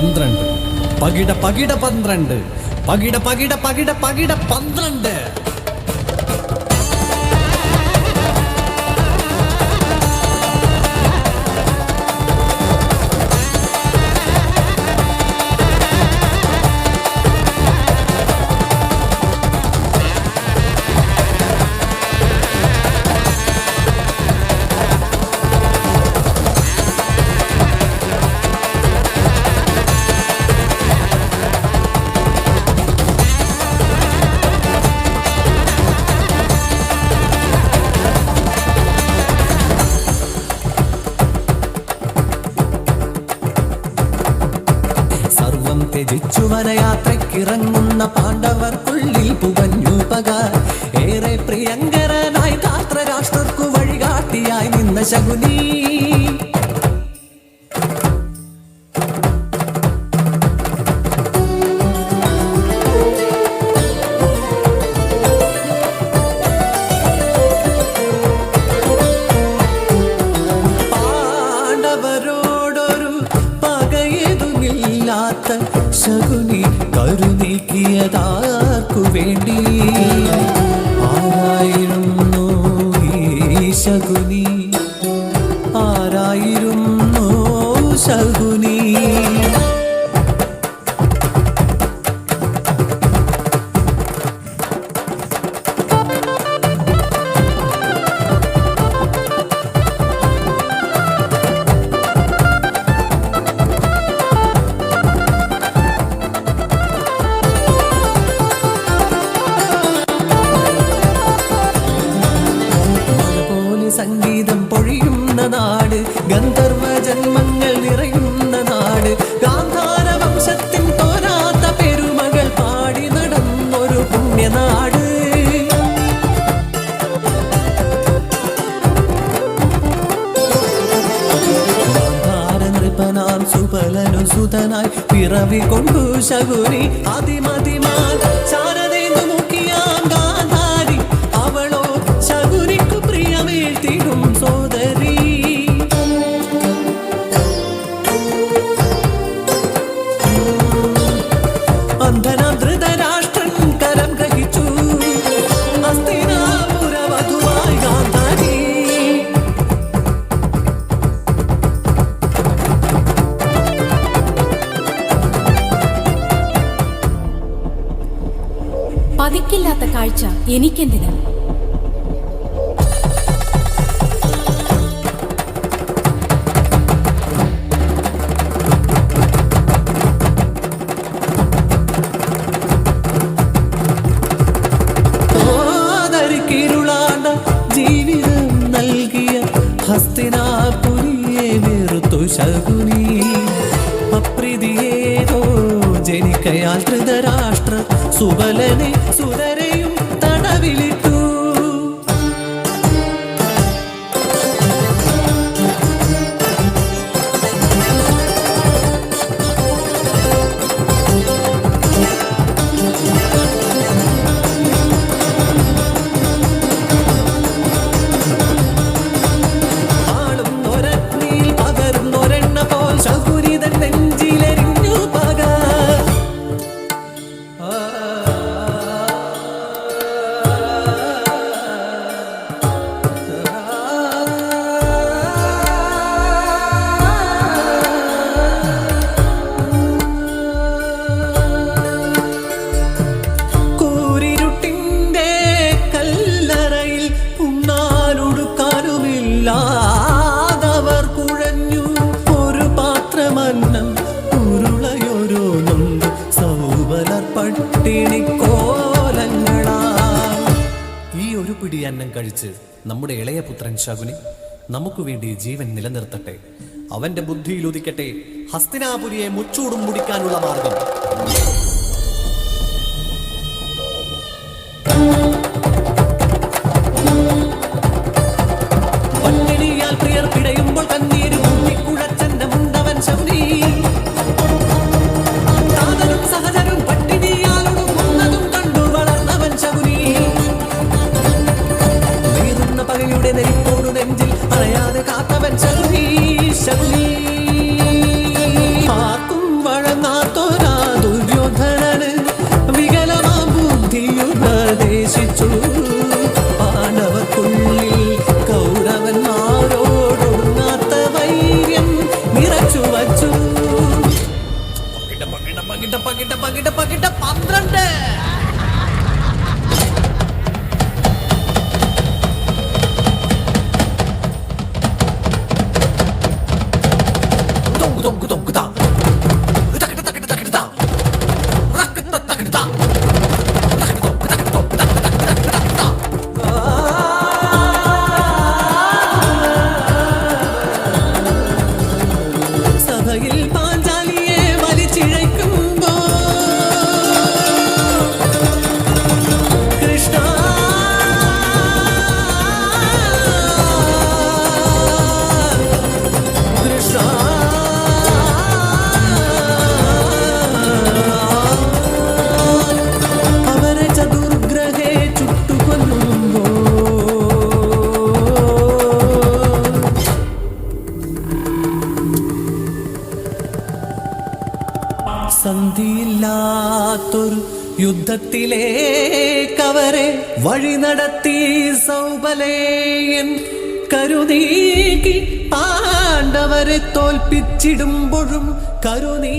പന്ത്രണ്ട്. പകിട പകിട പന്ത്രണ്ട്. പകിട പകിട പകിട പകിട പന്ത്രണ്ട്. സർവം ത്യജിച്ചു വനയാത്രയ്ക്കിറങ്ങുന്ന പാണ്ഡവർക്കുള്ളിൽ പുകഞ്ഞു പക. ഏറെ പ്രിയങ്കരനായി ധാത്രരാഷ്ട്രർക്കു വഴികാട്ടിയായി നിന്ന ശകുനി. പകയതുമില്ലാത്ത ശകുനി കരുനീക്കിയതാർക്കു വേണ്ടി? ആരായിരുന്നു ഈ ശകുനി? ആരായിരുന്നു ശകുനി? মায়াবী কণ্ঠ সাগরী আদি মাদি মা সারা കാഴ്ച എനിക്കെന്തിന്? ജീവിതം അപ്രീതിയേതോ ജനിക്കയാൽ ധൃതരാഷ്ട്ര സുബലനെ കഴിച്ച് നമ്മുടെ ഇളയ പുത്രൻ ശകുനി നമുക്ക് വേണ്ടി ജീവൻ നിലനിർത്തട്ടെ. അവന്റെ ബുദ്ധിയിൽ ഉദിക്കട്ടെ. ഹസ്തിനാപുരിയെ മുച്ചൂടും മുടിക്കാനുള്ള മാർഗം. പകിട പകിട പകിട പകിട പന്ത്രണ്ട് തൊങ്കു തൊങ്കു തൊങ്കു താ. തകിട സന്ധിയില്ലാത്തൊരു യുദ്ധത്തിലേക്കവരെ വഴി നടത്തി സൗബലേയൻ കരുനീക്കി പാണ്ഡവരെ തോൽപ്പിച്ചിടുമ്പോഴും കരുനീ